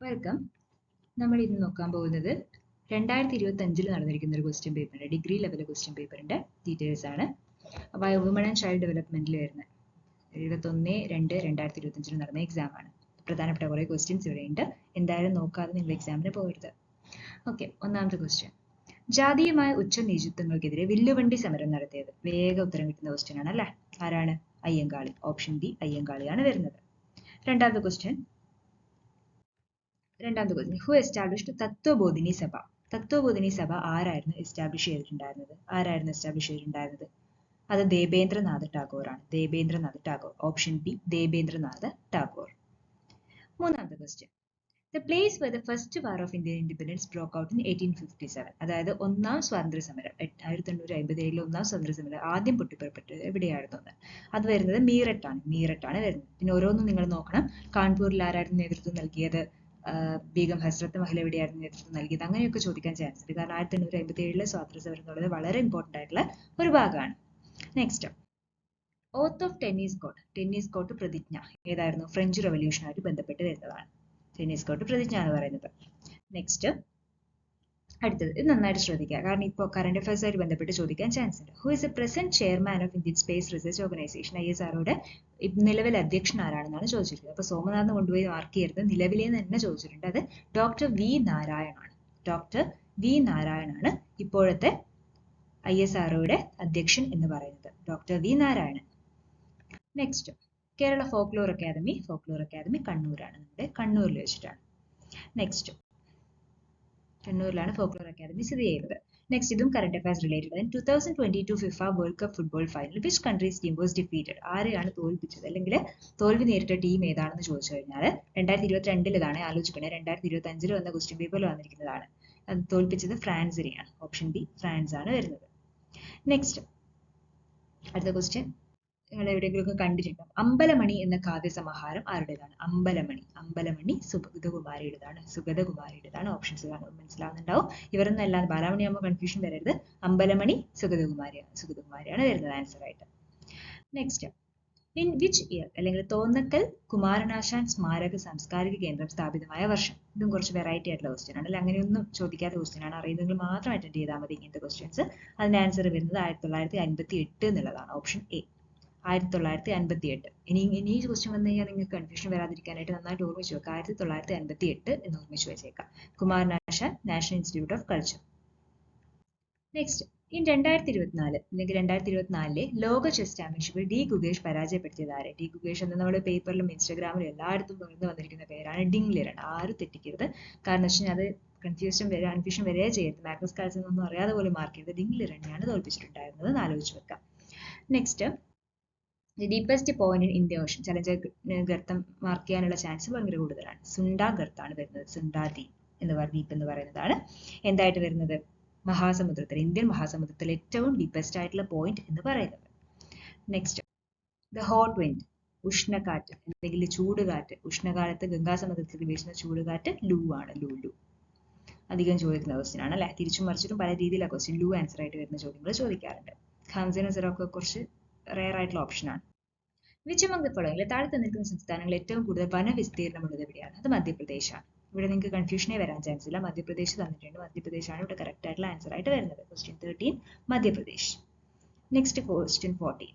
Welcome നമ്മൾ ഇന്ന് നോക്കാൻ പോകുന്നത് രണ്ടായിരത്തി ഇരുപത്തി അഞ്ചിൽ നടന്നിരിക്കുന്ന ഒരു ക്വസ്റ്റ്യൻ പേപ്പറിന്റെ ഡിഗ്രി ലെവൽ ക്വസ്റ്റ്യൻ പേപ്പറിന്റെ ഡീറ്റെയിൽസ് ആണ്. അപ്പോൾ വുമൺ ആൻഡ് ചൈൽഡ് ഡെവലപ്മെന്റിൽ വരുന്ന ഇരുപത്തൊന്ന് രണ്ട് രണ്ടായിരത്തി ഇരുപത്തി അഞ്ചിൽ നടന്ന എക്സാം ആണ്. പ്രധാനപ്പെട്ട കുറേ ക്വസ്റ്റ്യൻസ് ഇവിടെയുണ്ട് എന്തായാലും നോക്കാതെ നിങ്ങൾ എക്സാമിന് പോകരുത്. ഓക്കെ ഒന്നാമത്തെ ക്വസ്റ്റ്യൻ ജാതീയമായ ഉച്ച നീചിത്വങ്ങൾക്കെതിരെ വില്ലുവണ്ടി സമരം നടത്തിയത്. വേഗം ഉത്തരം കിട്ടുന്ന ക്വസ്റ്റ്യൻ ആണ് അല്ലേ ആരാണ്? അയ്യങ്കാളി. ഓപ്ഷൻ ബി അയ്യങ്കാളിയാണ് വരുന്നത്. രണ്ടാമത്തെ ക്വസ്റ്റ്യൻ രണ്ടാമത്തെ ക്വസ്റ്റ്യൻ ഹു എസ്റ്റാബ്ലിഷ്ഡ് തത്വബോധിനി സഭ. തത്വബോധിനി സഭ ആരായിരുന്നു എസ്റ്റാബ്ലിഷ് ചെയ്തിട്ടുണ്ടായിരുന്നത്? ആരായിരുന്നു എസ്റ്റാബ്ലിഷ് ചെയ്തിട്ടുണ്ടായിരുന്നത്? അത് ദേബേന്ദ്രനാഥ് ടാഗോർ ആണ് Debendranath Tagore. Option B Debendranath Tagore. മൂന്നാമത്തെ question the place where the first war of Indian independence broke out in eighteen fifty seven അതായത് ഒന്നാം സ്വാതന്ത്ര്യ സമരം ആയിരത്തി എണ്ണൂറ്റി അമ്പത്തി ഏഴിലെ ഒന്നാം സ്വാതന്ത്ര്യ സമരം ആദ്യം പൊട്ടിപ്പുറപ്പെട്ടത് എവിടെയായിരുന്നു എന്ന് അത് വരുന്നത് മീററ്റാണ്. മീററ്റാണ് വരുന്നത്. പിന്നെ ഓരോന്നും നിങ്ങൾ നോക്കണം. കാൺപൂരിൽ ആരായിരുന്നു നേതൃത്വം നൽകിയത്? ബീഗം ഹസ്രത്ത് മഹൽ എവിടെയായിരുന്നു നേതൃത്വം നൽകിയത്? അങ്ങനെയൊക്കെ ചോദിക്കാൻ ചാൻസ് ഉണ്ട്. കാരണം ആയിരത്തി എണ്ണൂറ്റി അമ്പത്തി ഏഴിലെ സ്വാതന്ത്ര്യ സമരം എന്നുള്ളത് വളരെ ഇമ്പോർട്ടന്റ് ആയിട്ടുള്ള ഒരു ഭാഗമാണ്. Next oath of tennis court tennis court പ്രതിജ്ഞ. ഏതായിരുന്നു? ഫ്രഞ്ച് റവല്യൂഷനുമായിട്ട് ബന്ധപ്പെട്ട് വരുന്നതാണ്. ടെന്നീസ് കോട്ട് പ്രതിജ്ഞ എന്ന് പറയുന്നത്. നെക്സ്റ്റ് അടുത്തത്. ഇത് നന്നായിട്ട് ശ്രദ്ധിക്കുക. കാരണം ഇപ്പോൾ കറണ്ട് അഫയേഴ്സായിട്ട് ബന്ധപ്പെട്ട് ചോദിക്കാൻ ചാൻസ് ഉണ്ട്. Who is a present chairman of Indian space research organisation I S ആറോടെ നിലവിലെ അധ്യക്ഷൻ ആരാണെന്നാണ് ചോദിച്ചിരിക്കുന്നത്. അപ്പോൾ സോമനാഥ് കൊണ്ടുപോയി മാർക്ക് ചെയ്യരുത്. നിലവിലെ തന്നെ ചോദിച്ചിട്ടുണ്ട്. അത് ഡോക്ടർ വി നാരായണാണ് ഡോക്ടർ വി നാരായണാണ് ഇപ്പോഴത്തെ ഐ എസ് ആർഒയുടെ അധ്യക്ഷൻ എന്ന് പറയുന്നത്. Doctor V Narayanan next Kerala folklore academy folklore academy കണ്ണൂരാണ്. നമ്മുടെ കണ്ണൂരിൽ വെച്ചിട്ടാണ്. നെക്സ്റ്റ് കണ്ണൂരിലാണ് ഫോക്ലോർ അക്കാദമി സ്ഥിതി ചെയ്യുന്നത്. നെക്സ്റ്റ് ഇതും current affairs related two thousand twenty two FIFA world cup football final which countries team was defeated ആരെയാണ് തോൽപ്പിച്ചത്? അല്ലെങ്കിൽ തോൽവി നേരിട്ട ടീം ഏതാണെന്ന് ചോദിച്ചു കഴിഞ്ഞാൽ രണ്ടായിരത്തി ഇരുപത്തി രണ്ടിലതാണ് ആലോചിക്കുന്നത് രണ്ടായിരത്തി ഇരുപത്തി അഞ്ചിൽ വന്ന ക്വസ്റ്റ്യൻ പേപ്പറിൽ വന്നിരിക്കുന്നതാണ് തോൽപ്പിച്ചത് ഫ്രാൻസിനെയാണ്. ഓപ്ഷൻ ബി ഫ്രാൻസ് ആണ് വരുന്നത്. നെക്സ്റ്റ് അടുത്ത ക്വസ്റ്റ്യൻ നിങ്ങൾ എവിടെയെങ്കിലും കണ്ടിട്ടുണ്ടോ അമ്പലമണി എന്ന കാവ്യസമാഹാരം ആരുടേതാണ്? അമ്പലമണി. അമ്പലമണി സുഗതകുമാരിയുടേതാണ്. സുഗതകുമാരിയുടേതാണ് ഓപ്ഷൻസ് മനസ്സിലാവുന്നുണ്ടാവും? ഇവരൊന്നും അല്ലാതെ ബാലാമണി ആകുമ്പോൾ കൺഫ്യൂഷൻ വരരുത്. അമ്പലമണി സുഗതകുമാരിയാണ് സുഗതകുമാരിയാണ് വരുന്നത് ആൻസർ ആയിട്ട്. നെക്സ്റ്റ് ഇൻ വിച്ച് ഇയർ അല്ലെങ്കിൽ തോന്നക്കൽ കുമാരനാശാൻ സ്മാരക സാംസ്കാരിക കേന്ദ്രം സ്ഥാപിതമായ വർഷം? ഇതും കുറച്ച് വെറൈറ്റി ആയിട്ടുള്ള ക്വസ്റ്റ്യൻ ആണ്. അല്ലെ? അങ്ങനെയൊന്നും ചോദിക്കാത്ത ക്വസ്റ്റ്യൻ ആണ്. അറിയുന്നെങ്കിൽ മാത്രം അറ്റൻഡ് ചെയ്താൽ മതി ഇങ്ങനത്തെ ക്വസ്റ്റ്യൻസ് അതിന്റെ ആൻസർ വരുന്നത് ആയിരത്തി തൊള്ളായിരത്തി അൻപത്തി എട്ട് എന്നുള്ളതാണ്. ഓപ്ഷൻ എ ആയിരത്തി തൊള്ളായിരത്തി അൻപത്തി എട്ട് ഇനി ഇനി ഈ ക്വസ്റ്റ്യൻ വന്നു കഴിഞ്ഞാൽ നിങ്ങൾക്ക് കൺഫ്യൂഷൻ വരാതിരിക്കാനായിട്ട് നന്നായിട്ട് ഓർമ്മിച്ച് വെക്കുക. ആയിരത്തി തൊള്ളായിരത്തി അൻപത്തി എട്ട് എന്ന് ഓർമ്മിച്ച് വെച്ചേക്കാം Kumaranasan national institute of culture. Next in രണ്ടായിരത്തി ഇരുപത്തിനാല് അല്ലെങ്കിൽ രണ്ടായിരത്തി ഇരുപത്തിനാലിലെ ലോക ചെസ് ചാമ്പ്യൻഷിപ്പിൽ ഡി ഗുഗേഷ് പരാജയപ്പെടുത്തിയത് ആരെ? ഡി ഗുഗേഷ് എന്ന് നമ്മുടെ പേപ്പറിലും ഇൻസ്റ്റാഗ്രാമിലും എല്ലായിടത്തും തുറന്നു വന്നിരിക്കുന്ന പേരാണ് ഡിങ് ലിറൺ ആരും തെറ്റിക്കരുത്. കാരണം വെച്ചാൽ അത് കൺഫ്യൂഷൻ വരെ കൺഫ്യൂഷൻ വരെ ചെയ്യരുത്. മാഗ്നസ് കാൽസൺ ഒന്നും അറിയാതെ പോലും മാർക്ക് ചെയ്ത് ഡിങ് ലിറണിയാണ് തോൽപ്പിച്ചിട്ടുണ്ടായിരുന്നത് എന്ന് ആലോചിച്ച് വെക്കാം next deepest point in the ocean challenger ഗർത്തം mark ചെയ്യാനുള്ള ചാൻസ് ഭയങ്കര കൂടുതലാണ്. സുണ്ടാ ഗർത്താണ് വരുന്നത് സുണ്ടാ ദ്വീപ് എന്ന് പറയുന്ന ദ്വീപ് എന്ന് പറയുന്നതാണ്. എന്തായിട്ട് വരുന്നത്? മഹാസമുദ്രത്തിൽ ഇന്ത്യൻ മഹാസമുദ്രത്തിൽ ഏറ്റവും ഡീപ്പസ്റ്റ് ആയിട്ടുള്ള പോയിന്റ് എന്ന് പറയുന്നത്. നെക്സ്റ്റ് ദ ഹോട്ട് വിൻഡ് ഉഷ്ണകാറ്റ് അല്ലെങ്കിൽ ചൂടുകാറ്റ്. ഉഷ്ണകാലത്ത് ഗംഗാസമുദ്രത്തിൽ വീശുന്ന ചൂടുകാറ്റ് ലൂ ആണ് ലൂ ലൂ. അധികം ചോദിക്കുന്ന ക്വസ്റ്റ്യൻ ആണ് അല്ലെ? തിരിച്ചും മറിച്ചിട്ടും പല രീതിയിലുള്ള ക്വസ്റ്റ്യൻ ലൂ ആൻസർ ആയിട്ട് വരുന്ന ചോദ്യങ്ങൾ ചോദിക്കാറുണ്ട്. ഖാംസിന് സിറോക്കെ കുറച്ച് റെയർ ആയിട്ടുള്ള ഓപ്ഷനാണ് വിച്ച് അമംഗ് ദ ഫോളോയിങ്ങിൽ താഴെ നിൽക്കുന്ന സംസ്ഥാനങ്ങളിൽ ഏറ്റവും കൂടുതൽ വനവിസ്തീർണമുള്ളത് എവിടെയാണ്? അത് മധ്യപ്രദേശാണ്. ഇവിടെ നിങ്ങൾക്ക് കൺഫ്യൂഷനേ വരാൻ ചാൻസ് ഇല്ല. മധ്യപ്രദേശ് തന്നിട്ടുണ്ട്. മധ്യപ്രദേശാണ് ഇവിടെ കറക്റ്റ് ആയിട്ടുള്ള ആൻസർ ആയിട്ട് വരുന്നത്. Question thirteen Madhya Pradesh. Next question fourteen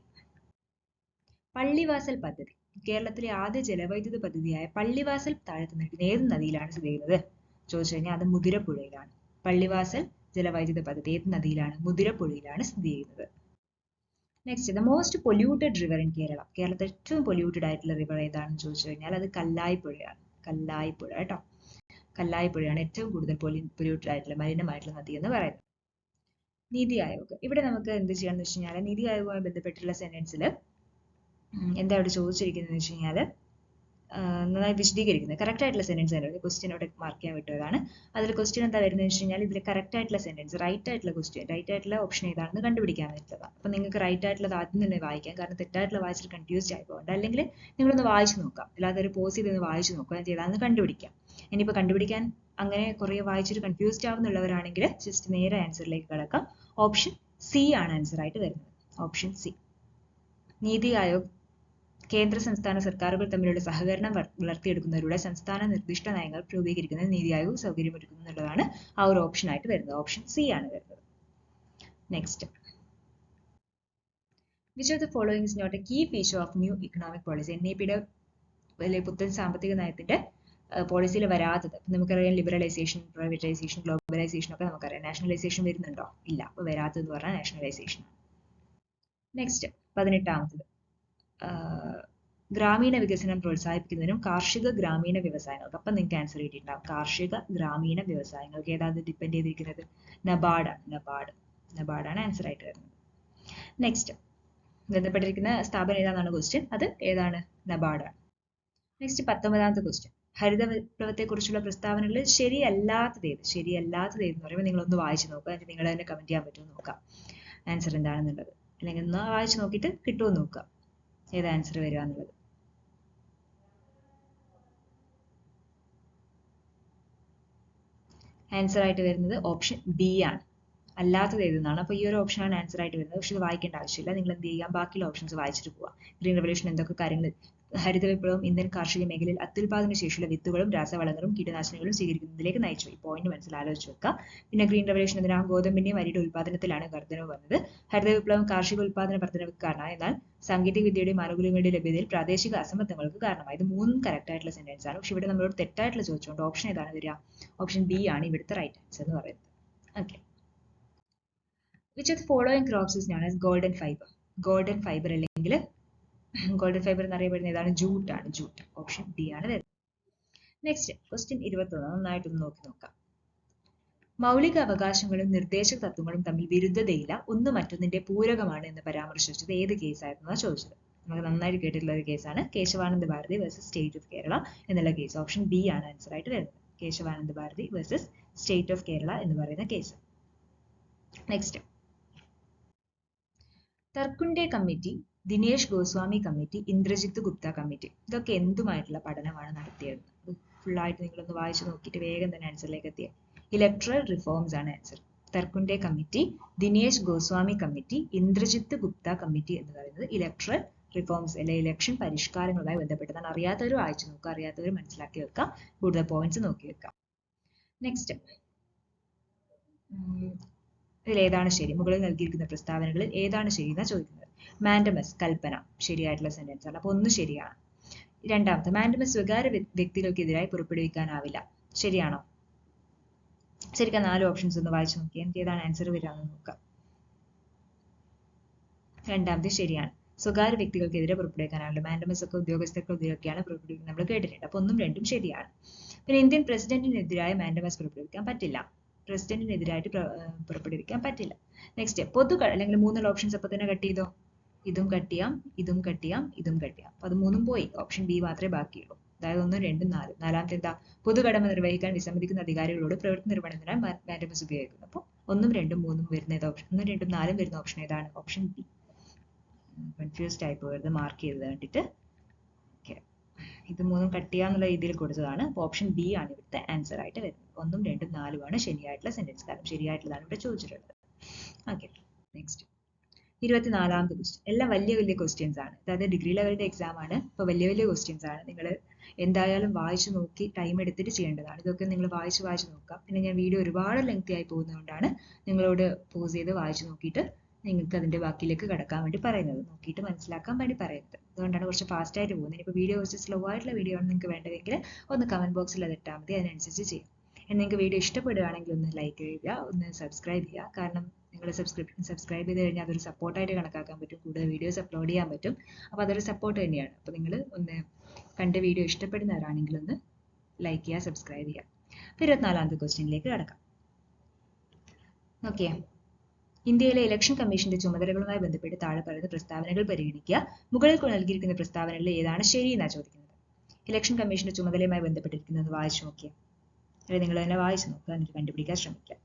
Pallivasal പദ്ധതി. കേരളത്തിലെ ആദ്യ ജലവൈദ്യുത പദ്ധതിയായ പള്ളിവാസൽ താഴത്ത് നിൽക്കുന്ന ഏത് നദിയിലാണ് സ്ഥിതി ചെയ്യുന്നത്? ചോദിച്ചു കഴിഞ്ഞാൽ അത് മുതിരപ്പുഴയിലാണ്. പള്ളിവാസൽ ജലവൈദ്യുത പദ്ധതി ഏത് നദിയിലാണ്? മുതിരപ്പുഴയിലാണ് സ്ഥിതി ചെയ്യുന്നത്. Next the most polluted river in Kerala കേരളത്തിൽ ഏറ്റവും പൊല്യൂട്ടഡ് ആയിട്ടുള്ള റിവർ ഏതാണെന്ന് ചോദിച്ചു കഴിഞ്ഞാൽ അത് കല്ലായിപ്പുഴയാണ്. കല്ലായിപ്പുഴ കേട്ടോ. കല്ലായിപ്പുഴയാണ് ഏറ്റവും കൂടുതൽ പൊല്യൂ പൊല്യൂട്ടഡ് ആയിട്ടുള്ള മലിനമായിട്ടുള്ള നദി എന്ന് പറയുന്നത്. നീതി ആയോഗ്. ഇവിടെ നമുക്ക് എന്ത് ചെയ്യാന്ന് വെച്ച് കഴിഞ്ഞാൽ നീതി ആയോഗുമായി ബന്ധപ്പെട്ടുള്ള സെന്റൻസിൽ എന്താ ഇവിടെ ചോദിച്ചിരിക്കുന്നത് വെച്ച് കഴിഞ്ഞാൽ നന്നായി വിശദീകരിക്കുന്നത് കറക്റ്റ് ആയിട്ടുള്ള സെന്റൻസ് തന്നെ ക്വസ്റ്റ്യൻ അവിടെ മാർക്ക് ചെയ്യാൻ വിട്ടതാണ്. അതിൽ ക്വസ്റ്റ്യൻ എന്താ വരുന്നത് വെച്ച് കഴിഞ്ഞാൽ ഇതിൽ കറക്റ്റ് ആയിട്ടുള്ള സെന്റൻസ് റൈറ്റ് ആയിട്ടുള്ള ക്വസ്റ്റ്യൻ റൈറ്റ് ആയിട്ടുള്ള ഓപ്ഷൻ ഏതാണെന്ന് കണ്ടുപിടിക്കാൻ പറ്റുന്നതാണ് അപ്പം നിങ്ങൾക്ക് റൈറ്റ് ആയിട്ടുള്ളത് ആദ്യം തന്നെ വായിക്കാം. കാരണം തെറ്റായിട്ടുള്ള വായിച്ചിട്ട് കൺഫ്യൂസ്ഡ് ആയി പോകണ്ട അല്ലെങ്കിൽ നിങ്ങളൊന്ന് വായിച്ചു നോക്കാം. അല്ലാതെ ഒരു പോസ് ചെയ്തൊന്ന് വായിച്ചു നോക്കുക ഏതാണെന്ന് കണ്ടുപിടിക്കാം. ഇനിയിപ്പോൾ കണ്ടുപിടിക്കാൻ അങ്ങനെ കുറേ വായിച്ചിട്ട് കൺഫ്യൂസ്ഡ് ആവുന്നുള്ളവരാണെങ്കിൽ ജസ്റ്റ് നേരെ ആൻസറിലേക്ക് കിടക്കാം. ഓപ്ഷൻ സി ആണ് ആൻസർ ആയിട്ട് വരുന്നത്. ഓപ്ഷൻ സി നീതി ആയോഗ് കേന്ദ്ര സംസ്ഥാന സർക്കാരുകൾ തമ്മിലുള്ള സഹകരണം വളർത്തിയെടുക്കുന്നതിലൂടെ സംസ്ഥാന നിർദ്ദിഷ്ട നയങ്ങൾ രൂപീകരിക്കുന്ന നീതി ആയോഗ് സൗകര്യമൊരുക്കുന്നു എന്നുള്ളതാണ് ആ ഒരു ഓപ്ഷൻ ആയിട്ട് വരുന്നത്. ഓപ്ഷൻ സി ആണ് വരുന്നത്. Next which of the following is not a key feature of new economic policy N E പിയുടെ പുത്തൻ സാമ്പത്തിക നയത്തിന്റെ പോളിസിയിൽ വരാത്തത്. നമുക്കറിയാം ലിബറലൈസേഷൻ പ്രൈവറ്റൈസേഷൻ ഗ്ലോബലൈസേഷൻ ഒക്കെ നമുക്കറിയാം. നാഷണലൈസേഷൻ വരുന്നുണ്ടോ? ഇല്ല. അപ്പൊ വരാത്തത് എന്ന് പറഞ്ഞാൽ നാഷണലൈസേഷൻ നെക്സ്റ്റ് പതിനെട്ടാമത്തത്. ഗ്രാമീണ വികസനം പ്രോത്സാഹിപ്പിക്കുന്നതിനും കാർഷിക ഗ്രാമീണ വ്യവസായങ്ങൾക്ക്. അപ്പം നിങ്ങൾക്ക് ആൻസർ കിട്ടിയിട്ടുണ്ടാവും. കാർഷിക ഗ്രാമീണ വ്യവസായങ്ങൾക്ക് ഏതാണ് ഡിപ്പെൻഡ് ചെയ്തിരിക്കുന്നത്? നബാഡ് നബാഡ് നബാഡാണ് ആൻസർ ആയിട്ട് വരുന്നത്. നെക്സ്റ്റ് ബന്ധപ്പെട്ടിരിക്കുന്ന സ്ഥാപനം ഏതാണെന്നാണ് ക്വസ്റ്റ്യൻ അത് ഏതാണ്? നബാഡാണ് നെക്സ്റ്റ് പത്തൊമ്പതാമത്തെ ക്വസ്റ്റ്യൻ ഹരിത വിപ്ലവത്തെ കുറിച്ചുള്ള പ്രസ്താവനകളിൽ ശരിയല്ലാത്തത് ഏത്? ശരിയല്ലാത്തത് ഏത് എന്ന് പറയുമ്പോൾ നിങ്ങൾ ഒന്ന് വായിച്ചു നോക്കുക. എന്നിട്ട് നിങ്ങൾ തന്നെ കമന്റ് ചെയ്യാൻ പറ്റുമോ നോക്കാം. ആൻസർ എന്താണെന്നുള്ളത്. അല്ലെങ്കിൽ ഒന്ന് വായിച്ചു നോക്കിയിട്ട് കിട്ടുമോ നോക്കുക. ഏത് ആൻസർ വരിക എന്നുള്ളത്? ആൻസർ ആയിട്ട് വരുന്നത് ഓപ്ഷൻ ബി ആണ്. അല്ലാത്തത് എഴുതുന്നതാണ് അപ്പോൾ ഈ ഒരു ഓപ്ഷനാണ് ആൻസർ ആയിട്ട് വരുന്നത്. പക്ഷെ ഇത് വായിക്കേണ്ട ആവശ്യമില്ല. നിങ്ങൾ എന്ത് ചെയ്യുക? ബാക്കിയുള്ള ഓപ്ഷൻസ് വായിച്ചിട്ട് പോവുക. ഗ്രീൻ റെവല്യൂഷൻ എന്തൊക്കെ കാര്യങ്ങൾ ഹരിത വിപ്ലവം ഇന്ത്യൻ കാർഷിക മേഖലയിൽ അത്യുൽപാദന ശേഷിയുള്ള വിത്തുകളും രാസവളങ്ങളും കീടനാശിനികളും സ്വീകരിക്കുന്നതിലേക്ക് നയിച്ചു. ഈ പോയിന്റ് മനസ്സിൽ ആലോചിച്ച് വെക്കുക പിന്നെ ഗ്രീൻ റെവല്യൂഷൻ ഇതിനകം ഗോതമ്പിന്റെയും അരിയുടെ ഉൽപാദനത്തിലാണ് വർധനവ് വന്നത്. ഹരിത വിപ്ലവം കാർഷിക ഉൽപാദന വർധനവ് കാരണമായി എന്നാൽ സാങ്കേതിക വിദ്യയുടെയും ആനുകൂല്യങ്ങളുടെ ലഭ്യതയിൽ പ്രാദേശിക അസമത്വങ്ങൾക്ക് കാരണമായി. ഇത് മൂന്നും കറക്റ്റ് ആയിട്ടുള്ള സെന്റൻസ് ആണ്. പക്ഷെ ഇവിടെ നമ്മളോട് തെറ്റായിട്ടുള്ള ചോദിച്ചുകൊണ്ട് ഓപ്ഷൻ ഏതാണ് വരിക? ഓപ്ഷൻ ബി ആണ് ഇവിടുത്തെ റൈറ്റ് ആൻസർ എന്ന് പറയുന്നത്. Okay which of following crops is golden fibre golden fibre അല്ലെങ്കിൽ ഗോൾഡൻ ഫൈബർ എന്നറിയപ്പെടുന്ന ഏതാണ്? ജൂട്ട് ആണ്. ജൂട്ട്. ഓപ്ഷൻ ഡി ആണ് വരുന്നത്. നെക്സ്റ്റ് ക്വസ്റ്റ്യൻ ഇരുപത്തൊന്ന്. നന്നായിട്ടൊന്ന് നോക്കി നോക്കാം. മൗലിക അവകാശങ്ങളും നിർദ്ദേശക തത്വങ്ങളും തമ്മിൽ വിരുദ്ധതയില്ല. ഒന്ന് മറ്റൊന്നിന്റെ പൂരകമാണ് എന്ന് പരാമർശിച്ചത്. ഏത് കേസായിരുന്നു ചോദിച്ചത്. നമുക്ക് നന്നായിട്ട് കേട്ടിട്ടുള്ള ഒരു കേസാണ് Kesavananda Bharati versus state of Kerala എന്നുള്ള കേസ് ഓപ്ഷൻ ബി ആണ് ആൻസർ ആയിട്ട് വരുന്നത്. Kesavananda Bharati versus state of Kerala എന്ന് പറയുന്ന case next Tarkunde committee Dinesh Goswami committee Indrajit Gupta committee ഇതൊക്കെ എന്തുമായിട്ടുള്ള പഠനമാണ് നടത്തിയത്? ഫുള്ളായിട്ട് നിങ്ങളൊന്ന് വായിച്ചു നോക്കിയിട്ട് വേഗം തന്നെ ആൻസറിലേക്ക് എത്തിയ. ഇലക്ട്രൽ റിഫോംസ് ആണ് answer Tarkunde committee Dinesh Goswami committee Indrajit Gupta committee എന്ന് പറയുന്നത് ഇലക്ട്രൽ റിഫോംസ് അല്ലെ ഇലക്ഷൻ പരിഷ്കാരങ്ങളുമായി ബന്ധപ്പെട്ടതാണ്. അറിയാത്തവർ വായിച്ചു നോക്കുക അറിയാത്തവർ മനസ്സിലാക്കി വെക്കുക. കൂടുതൽ പോയിന്റ്സ് നോക്കി വെക്കാം നെക്സ്റ്റ് ഇതിൽ ഏതാണ് ശരി. മുകളിൽ നൽകിയിരിക്കുന്ന പ്രസ്താവനകളിൽ ഏതാണ് ശരി എന്നാ ചോദിക്കുന്നത്? മാൻഡമസ് കൽപ്പന. ശരിയായിട്ടുള്ള സെന്റൻസ് ആണ്. അപ്പൊ ഒന്ന് ശരിയാണ്. രണ്ടാമത്തെ മാൻഡമസ് സ്വകാര്യ വ്യ- വ്യക്തികൾക്കെതിരായി പുറപ്പെടുവിക്കാനാവില്ല. ശരിയാണോ? ശരിക്കും നാല് ഓപ്ഷൻസ് ഒന്ന് വായിച്ചു നോക്കി എനിക്ക് ഏതാണ് ആൻസർ വരാമെന്ന് നോക്കാം. രണ്ടാമത് ശരിയാണ്. സ്വകാര്യ വ്യക്തികൾക്കെതിരെ പുറപ്പെടുവിക്കാനാവില്ല. മാൻഡമസ് ഒക്കെ ഉദ്യോഗസ്ഥർക്കെതിരെയൊക്കെയാണ് പുറപ്പെടുവിക്കുന്നത് നമ്മൾ കേട്ടിട്ടുണ്ട്. അപ്പൊ ഒന്നും രണ്ടും ശരിയാണ്. പിന്നെ ഇന്ത്യൻ പ്രസിഡന്റിനെതിരായ മാൻഡമസ് പുറപ്പെടുവിക്കാൻ പറ്റില്ല. പ്രസിഡന്റിനെതിരായിട്ട് പ്ര- പുറപ്പെടുവിക്കാൻ പറ്റില്ല. നെക്സ്റ്റ് പൊതു അല്ലെങ്കിൽ മൂന്നുള്ള ഓപ്ഷൻസ് അപ്പൊ തന്നെ കട്ട് ചെയ്തോ? ഇതും കട്ട് ചെയ്യാം ഇതും കട്ട് ചെയ്യാം ഇതും കട്ട് ചെയ്യാം. അത് മൂന്നും പോയി. ഓപ്ഷൻ ബി മാത്രമേ ബാക്കിയുള്ളൂ. അതായത് ഒന്നും രണ്ടും നാല്. നാലാമത്തെ എന്താ? പൊതുകടമ നിർവഹിക്കാൻ വിസമ്മതിക്കുന്ന അധികാരികളോട് പ്രവൃത്തി നിർവഹണത്തിനായി മാൻഡമസ് ഉപയോഗിക്കുന്നു. അപ്പോൾ ഒന്നും രണ്ടും മൂന്നും വരുന്ന ഏത് ഓപ്ഷൻ ഒന്നും രണ്ടും നാലും വരുന്ന ഓപ്ഷൻ ഏതാണ്? ഓപ്ഷൻ ബി കൺഫ്യൂസ്ഡ് ആയി പോയത് മാർക്ക് ചെയ്ത് കണ്ടിട്ട്. ഇത് മൂന്നും കട്ട് ചെയ്യാന്നുള്ള രീതിയിൽ കൊടുത്തതാണ്. അപ്പോൾ ഓപ്ഷൻ ബി ആണ് ഇവിടുത്തെ ആൻസർ ആയിട്ട് വരുന്നത്. ഒന്നും രണ്ടും നാലുമാണ് ശരിയായിട്ടുള്ള സെന്റൻസ് കാരണം ശരിയായിട്ടുള്ളതാണ് ഇവിടെ ചോദിച്ചിട്ടുള്ളത്. ഓക്കെ നെക്സ്റ്റ് ഇരുപത്തിനാലാമത്തെ ക്വസ്റ്റ്യൻ എല്ലാം വലിയ വലിയ ക്വസ്റ്റ്യൻസ് ആണ്. അതായത് ഡിഗ്രി ലെവലിന്റെ എക്സാം ആണ്. അപ്പൊ വലിയ വലിയ ക്വസ്റ്റ്യൻസ് ആണ്. നിങ്ങൾ എന്തായാലും വായിച്ചു നോക്കി ടൈം എടുത്തിട്ട് ചെയ്യേണ്ടതാണ്. ഇതൊക്കെ നിങ്ങൾ വായിച്ച് വായിച്ച് നോക്കാം പിന്നെ ഞാൻ വീഡിയോ ഒരുപാട് ലെങ്തി ആയി പോകുന്നതുകൊണ്ടാണ് നിങ്ങളോട് പോസ് ചെയ്ത് വായിച്ച് നോക്കിയിട്ട് നിങ്ങൾക്ക് അതിന്റെ ബാക്കിയിലേക്ക് കടക്കാൻ വേണ്ടി പറയുന്നത്. നോക്കിയിട്ട് മനസ്സിലാക്കാൻ വേണ്ടി പറയുന്നത് അതുകൊണ്ടാണ് കുറച്ച് ഫാസ്റ്റ് ആയിട്ട് പോകുന്നത്. ഇനിയിപ്പോൾ വീഡിയോ കുറച്ച് സ്ലോ ആയിട്ടുള്ള വീഡിയോ ആണ് നിങ്ങൾക്ക് വേണ്ടതെങ്കിൽ ഒന്ന് കമന്റ് ബോക്സിൽ അത് ഇട്ടാൽ മതി. അതിനനുസരിച്ച് ചെയ്യാം. നിങ്ങൾക്ക് വീഡിയോ ഇഷ്ടപ്പെടുകയാണെങ്കിൽ ഒന്ന് ലൈക്ക് ചെയ്യുക ഒന്ന് സബ്സ്ക്രൈബ് ചെയ്യുക. കാരണം നിങ്ങൾ സബ്സ്ക്രിപ്ഷൻ സബ്സ്ക്രൈബ് ചെയ്ത് കഴിഞ്ഞാൽ അതൊരു സപ്പോർട്ടായിട്ട് കണക്കാക്കാൻ പറ്റും. കൂടുതൽ വീഡിയോസ് അപ്ലോഡ് ചെയ്യാൻ പറ്റും. അപ്പോൾ അതൊരു സപ്പോർട്ട് തന്നെയാണ്. അപ്പോൾ നിങ്ങൾ ഒന്ന് കണ്ട വീഡിയോ ഇഷ്ടപ്പെടുന്നവരാണെങ്കിൽ ഒന്ന് ലൈക്ക് ചെയ്യുക സബ്സ്ക്രൈബ് ചെയ്യുക അപ്പോൾ ഇരുപത്തിനാലാമത്തെ ക്വസ്റ്റ്യനിലേക്ക് കടക്കാം. ഓക്കെ ഇന്ത്യയിലെ ഇലക്ഷൻ കമ്മീഷന്റെ ചുമതലകളുമായി ബന്ധപ്പെട്ട് താഴെ പറയുന്ന പ്രസ്താവനകൾ പരിഗണിക്കുക. മുകളിൽ നൽകിയിരിക്കുന്ന പ്രസ്താവനകളിൽ ഏതാണ് ശരി എന്നാണ് ചോദിക്കുന്നത്. ഇലക്ഷൻ കമ്മീഷന്റെ ചുമതലയുമായി ബന്ധപ്പെട്ടിരിക്കുന്നത് വായിച്ചു നോക്കിയാൽ അല്ലെങ്കിൽ നിങ്ങൾ തന്നെ വായിച്ചു നോക്കുക എന്നിട്ട് കണ്ടുപിടിക്കാൻ ശ്രമിക്കുക.